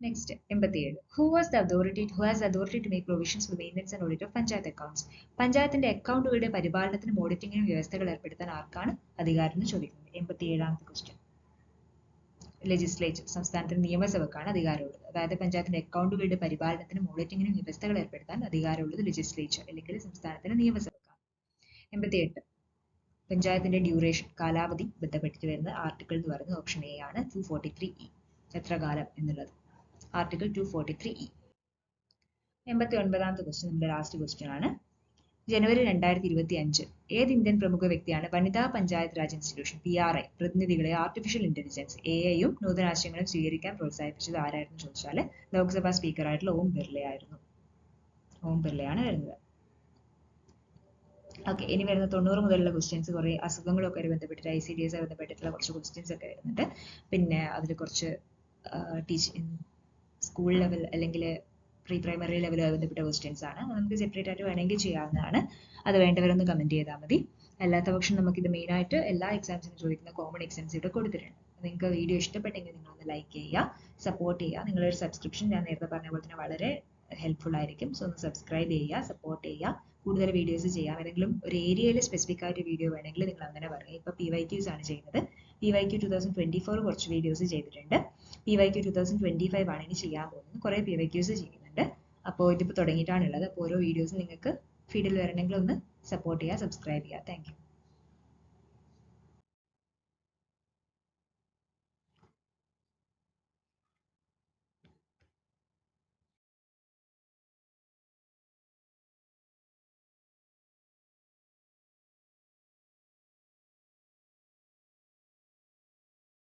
നെക്സ്റ്റ് എൺപത്തിയേഴ്. Who was the authority who has authority to make provisions for maintenance and audit of panchayat accounts പഞ്ചായത്തിന്റെ അക്കൗണ്ടുകളുടെ പരിപാലനത്തിനും ഓഡിറ്റിങ്ങിനും വ്യവസ്ഥകൾ ഏർപ്പെടുത്താൻ ആർക്കാണ് അധികാരം എന്ന് ചോദിക്കുന്നത്? എൺപത്തിയേഴാമത്തെ ക്വസ്റ്റ്യൻ ലെജിസ്ലേച്ചർ സംസ്ഥാനത്തിന്റെ നിയമസഭക്കാണ് അധികാരമുള്ളത്. അതായത് പഞ്ചായത്തിന്റെ അക്കൗണ്ടുകളുടെ പരിപാലനത്തിനും ഓഡിറ്റിങ്ങിനും വ്യവസ്ഥകൾ ഏർപ്പെടുത്താൻ അധികാരമുള്ളത് ലെജിസ്ലേച്ചർ അല്ലെങ്കിൽ സംസ്ഥാനത്തിന്റെ നിയമസഭക്കാണ്. എൺപത്തിയെട്ട്. പഞ്ചായത്തിന്റെ ഡ്യൂറേഷൻ കാലാവധി ബന്ധപ്പെട്ടിട്ട് വരുന്ന ആർട്ടിക്കിൾ എന്ന് പറയുന്നത് ഓപ്ഷൻ എ ആണ്. ടു ഫോർട്ടി ത്രീ ഇ എത്ര കാലം എന്നുള്ളത്? Article two forty three E എൺപത്തി ഒൻപതാമത്തെ ക്വസ്റ്റ്യൻ നമ്മുടെ ലാസ്റ്റ് ക്വസ്റ്റ്യൻ ആണ്. ജനുവരി രണ്ടായിരത്തി ഇരുപത്തി അഞ്ച് ഏത് ഇന്ത്യൻ പ്രമുഖ വ്യക്തിയാണ് വനിതാ panchayat raj institution P R I പ്രതിനിധികളെ ആർട്ടിഫിഷ്യൽ ഇന്റലിജൻസ് എ ഐയും നൂതനാശയങ്ങളും സ്വീകരിക്കാൻ പ്രോത്സാഹിപ്പിച്ചത് ആരായിരുന്നു ചോദിച്ചാൽ ലോക്സഭാ സ്പീക്കറായിട്ടുള്ള ഓം ബിർള ആയിരുന്നു. ഓം ബിർളയാണ് വരുന്നത്. ഓക്കെ ഇനി വരുന്ന തൊണ്ണൂറ് മുതലുള്ള ക്വസ്റ്റ്യൻസ് കുറേ അസുഖങ്ങളൊക്കെ ബന്ധപ്പെട്ടിട്ട് ഐ സി ഡി എസ് ബന്ധപ്പെട്ടിട്ടുള്ള കുറച്ച് ക്വസ്റ്റ്യൻസ് ഒക്കെ വരുന്നുണ്ട്. പിന്നെ അതിൽ കുറച്ച് ടീച്ച് സ്കൂൾ ലെവൽ അല്ലെങ്കിൽ പ്രീ പ്രൈമറി ലെവലുമായി ബന്ധപ്പെട്ട ക്വസ്റ്റ്യൻസ് ആണ്. നമുക്ക് സെപ്പറേറ്റ് ആയിട്ട് വേണമെങ്കിൽ ചെയ്യാവുന്നതാണ്. അത് വേണ്ടവരൊന്ന് കമന്റ് ചെയ്താൽ മതി. അല്ലാത്ത പക്ഷം നമുക്കിത് മെയിനായിട്ട് എല്ലാ എക്സാംസിനും ചോദിക്കുന്ന കോമൺ എക്സാംസ് ഇവിടെ കൊടുത്തിട്ടുണ്ട്. നിങ്ങൾക്ക് വീഡിയോ ഇഷ്ടപ്പെട്ടെങ്കിൽ നിങ്ങളൊന്ന് ലൈക്ക് ചെയ്യുക സപ്പോർട്ട് ചെയ്യുക. നിങ്ങളൊരു സബ്സ്ക്രിപ്ഷൻ ഞാൻ നേരത്തെ പറഞ്ഞ പോലെ തന്നെ വളരെ ഹെൽപ്ഫുൾ ആയിരിക്കും. സോ ഒന്ന് സബ്സ്ക്രൈബ് ചെയ്യുക സപ്പോർട്ട് ചെയ്യുക. കൂടുതൽ വീഡിയോസ് ചെയ്യാം. ഏതെങ്കിലും ഒരു ഏരിയയിൽ സ്പെസിഫിക് ആയിട്ട് വീഡിയോ വേണമെങ്കിൽ നിങ്ങൾ അങ്ങനെ പറയുക ഇപ്പോൾ പി വൈ ക്യൂസ് ആണ് ചെയ്യുന്നത്. P Y Q two thousand twenty four കുറച്ച് വീഡിയോസ് ചെയ്തിട്ടുണ്ട്. P Y Q two thousand twenty five ആണ് ഇനി ചെയ്യാൻ പോകുന്നത്. കുറേ പി വൈ ക്യൂസ് ചെയ്യുന്നുണ്ട്. അപ്പോൾ ഇതിപ്പോൾ തുടങ്ങിയിട്ടാണുള്ളത് അപ്പോൾ ഓരോ വീഡിയോസ് നിങ്ങൾക്ക് ഫീഡിൽ വരണമെങ്കിൽ ഒന്ന് സപ്പോർട്ട് ചെയ്യുക സബ്സ്ക്രൈബ് ചെയ്യുക. താങ്ക്